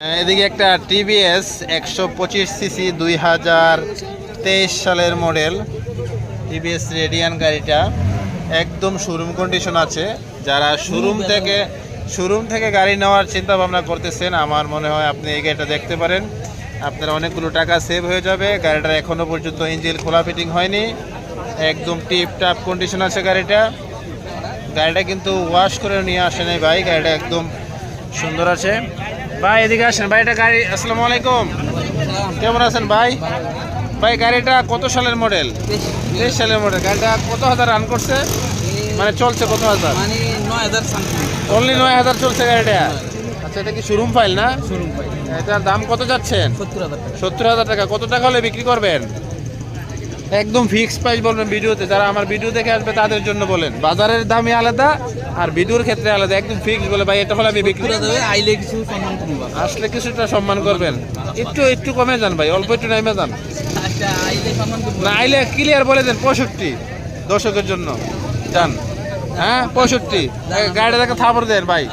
এদিকে একটা টিভিএস একশো পঁচিশ সিসি দুই হাজার তেইশ সালের মডেল। টিভিএস রেডিয়ান গাড়িটা একদম শোরুম কন্ডিশন আছে। যারা শোরুম থেকে শোরুম থেকে গাড়ি নেওয়ার চিন্তা ভাবনা করতেছেন আমার মনে হয় আপনি এই গাড়িটা দেখতে পারেন। আপনার অনেকগুলো টাকা সেভ হয়ে যাবে। গাড়িটার এখনও পর্যন্ত ইঞ্জিন খোলা ফিটিং হয়নি। একদম টিপ টাপ কন্ডিশন আছে গাড়িটা। গাড়িটা কিন্তু ওয়াশ করে নিয়ে আসে নাই ভাই। গাড়িটা একদম সুন্দর আছে। ভাই এদিকে আসেন। ভাই এটা গাড়ি আসসালামু আলাইকুম। কেমন আছেন ভাই? ভাই গাড়িটা কত সালের মডেল? তেইশ সালের মডেল। গাড়িটা কত হাজার রান করছে? মানে চলছে কত হাজার? মানে অনলি নয় হাজার চলছে গাড়িটা? আচ্ছা এটা কি শোরুম ফাইল না? শোরুম ফাইল এটার দাম কত যাচ্ছেন? সত্তর হাজার টাকা। সত্তর হাজার টাকা। কত টাকা হলে বিক্রি করবেন? একদম ফিক্স প্রাইস বলবেন ভিডিওতে। যারা আমার ভিডিও দেখে আসবে তাদের জন্য বলেন। বাজারের দামই আলাদা আর ভিডিওর ক্ষেত্রে আলাদা। একদম ফিক্স বলে ভাই এটা হলে আমি বিক্রি আইলে কিছু আসলে কিছুটা সম্মান করবেন। একটু একটু কমে যান ভাই অল্প একটু নেমে যান। আচ্ছা আইলে সম্মান না আইলে ক্লিয়ার বলে দেন পঁয়ষট্টি দর্শকের জন্য। যান। হ্যাঁ পঁয়ষট্টি। গাড়িটা দেখে থাপড় দেন ভাই।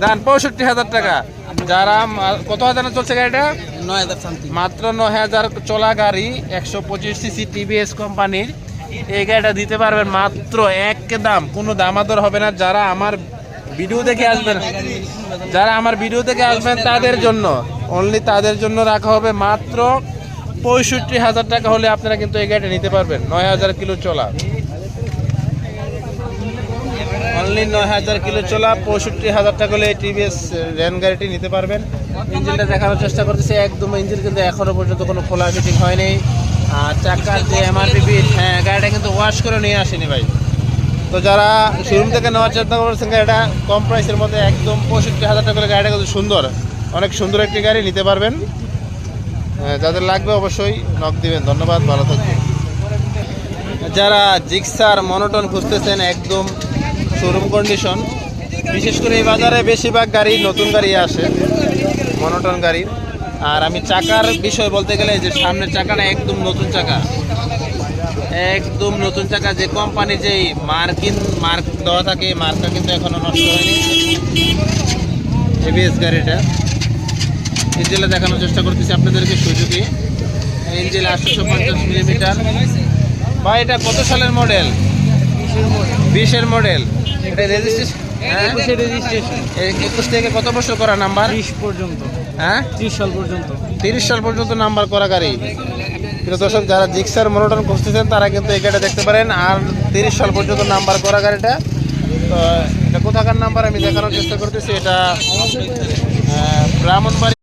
দেন পঁয়ষট্টি হাজার টাকা। যারা কত হাজার চলছে গাড়িটা? নয় হাজার মাত্র নয় হাজার চলা গাড়ি একশো পঁচিশ সিসি টিভিএস কোম্পানির। এই গাড়িটা দিতে পারবেন মাত্র এক দাম। কোনো দামাদর হবে না। যারা আমার ভিডিও দেখে আসবেন যারা আমার ভিডিও দেখে আসবেন তাদের জন্য। অনলি তাদের জন্য রাখা হবে মাত্র পঁয়ষট্টি হাজার টাকা হলে আপনারা কিন্তু এই গাড়িটা নিতে পারবেন। নয় হাজার কিলো চলা। অনলি নয় হাজার কিলো চলা, পঁয়ষট্টি হাজার টাকা হলে টিভিএস র্যান গাড়িটি নিতে পারবেন। ইঞ্জিনটা দেখানোর চেষ্টা করতেছে, একদম ইঞ্জিন কিন্তু এখনও পর্যন্ত কোনো খোলা ফিটিং হয়নি। আর চাকার যে এমআরপি বিল হ্যাঁ গাড়িটা কিন্তু ওয়াশ করে নিয়ে আসেনি ভাই। তো যারা শোরুম থেকে নেওয়ার চেষ্টা করছেন গাড়িটা, কম প্রাইসের মধ্যে একদম পঁয়ষট্টি হাজার টাকা হলে গাড়িটা কিন্তু সুন্দর। অনেক সুন্দর একটি গাড়ি নিতে পারবেন। যাদের লাগবে অবশ্যই নক দিবেন। ধন্যবাদ, ভালো থাকবেন। যারা জিক্সার মনোটন খুঁজতেছেন, একদম শোরুম কন্ডিশন বিশেষ করে এই বাজারে বেশিরভাগ গাড়ি নতুন গাড়ি আসে মনোটন গাড়ি। আর আমি চাকার বিষয় বলতে গেলে যে সামনের চাকাটা একদম নতুন চাকা। একদম নতুন চাকা, যে কোম্পানি যেই মার্কিন মার্ক দেওয়া থাকে মার্কটা কিন্তু এখনও নষ্ট হয়নি। এবিএস গাড়িটা। ইঞ্জিনটা দেখানোর চেষ্টা করতেছি আপনাদেরকে সুযোগী। ইঞ্জিন আটশোশো পঞ্চাশ মিলিমিটার বা এটা কত সালের মডেল বিশের মডেল। এটা রেজিস্ট্রেশন হ্যাঁ? রেজিস্ট্রেশন এ- একুশ থেকে কত বছর করা নাম্বার ত্রিশ পর্যন্ত। হ্যাঁ? ত্রিশ সাল পর্যন্ত। তিরিশ সাল পর্যন্ত নাম্বার করা গাড়ি। কিন্তু দর্শক যারা জিক্সার মনোটন খুঁজতেছেন তারা কিন্তু এই গাড়িটা দেখতে পারেন। আর তিরিশ সাল পর্যন্ত নাম্বার করা গাড়িটা। তো এটা কোথাকার নাম্বার আমি দেখানোর চেষ্টা করতেছি। এটা ব্রাহ্মণবাড়ি